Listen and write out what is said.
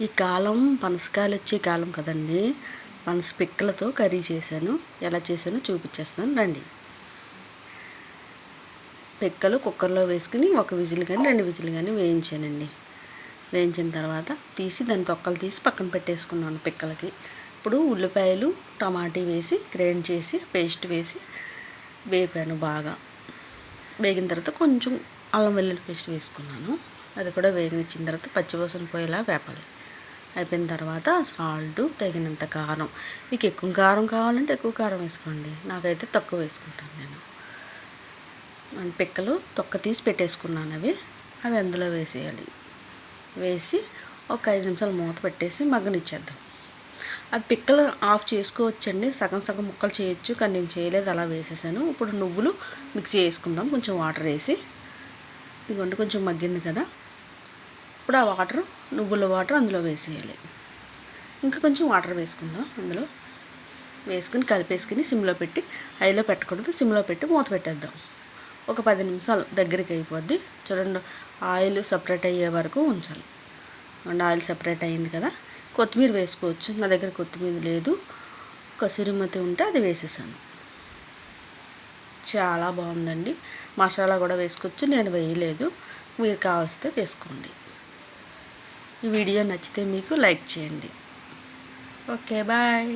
ఈ కాలం పనసకాయలు వచ్చే కాలం కదండి. పనస పిక్కలతో కర్రీ చేశాను. ఎలా చేశానో చూపించేస్తాను. రండి. పిక్కలు కుక్కర్లో వేసుకుని ఒక విజిల్ కానీ రెండు విజిల్ కానీ వేయించానండి. వేయించిన తర్వాత తీసి దాని తొక్కలు తీసి పక్కన పెట్టేసుకున్నాను పిక్కలకి. ఇప్పుడు ఉల్లిపాయలు టమాటీ వేసి గ్రైండ్ చేసి పేస్ట్ వేసి వేపాను బాగా. వేగిన తర్వాత కొంచెం అల్లం వెల్లుల్లి పేస్ట్ వేసుకున్నాను. అది కూడా వేగనిచ్చిన తర్వాత పచ్చివాసన పోయేలా వేపాలి. అయిపోయిన తర్వాత సాల్ట్ తగినంత కారం. మీకు ఎక్కువ కారం కావాలంటే ఎక్కువ కారం వేసుకోండి. నాకైతే తక్కువ వేసుకుంటాను నేను. పిక్కలు తొక్క తీసి పెట్టేసుకున్నాను అవి. అవి అందులో వేసేయాలి. వేసి ఒక ఐదు నిమిషాలు మూత పెట్టేసి మగ్గనిచ్చేద్దాం. అది పిక్కలు ఆఫ్ చేసుకోవచ్చండి. సగం సగం ముక్కలు చేయొచ్చు కానీ నేను చేయలేదు. అలా వేసేసాను. ఇప్పుడు నువ్వులు మిక్సీ చేసుకుందాం. కొంచెం వాటర్ వేసి. ఇదిగోండి కొంచెం మగ్గింది కదా. ఇప్పుడు ఆ వాటర్ నువ్వుల వాటర్ అందులో వేసేయాలి. ఇంకా కొంచెం వాటర్ వేసుకుందాం అందులో. వేసుకుని కలిపేసుకుని సిమ్లో పెట్టి ఐలో పెట్టకూడదు సిమ్లో పెట్టి మూత పెట్టేద్దాం. ఒక పది నిమిషాలు దగ్గరికి అయిపోద్ది. చూడండి ఆయిల్ సపరేట్ అయ్యే వరకు ఉంచాలి. అండ్ ఆయిల్ సపరేట్ అయ్యింది కదా. కొత్తిమీర వేసుకోవచ్చు. నా దగ్గర కొత్తిమీర లేదు. కసూరిమతి ఉంటే అది వేసేసాను. చాలా బాగుందండి. మసాలా కూడా వేసుకోవచ్చు. నేను వేయలేదు. మీరు కావలిస్తే వేసుకోండి. ఈ వీడియో నచ్చితే మీకు లైక్ చేయండి. Okay bye.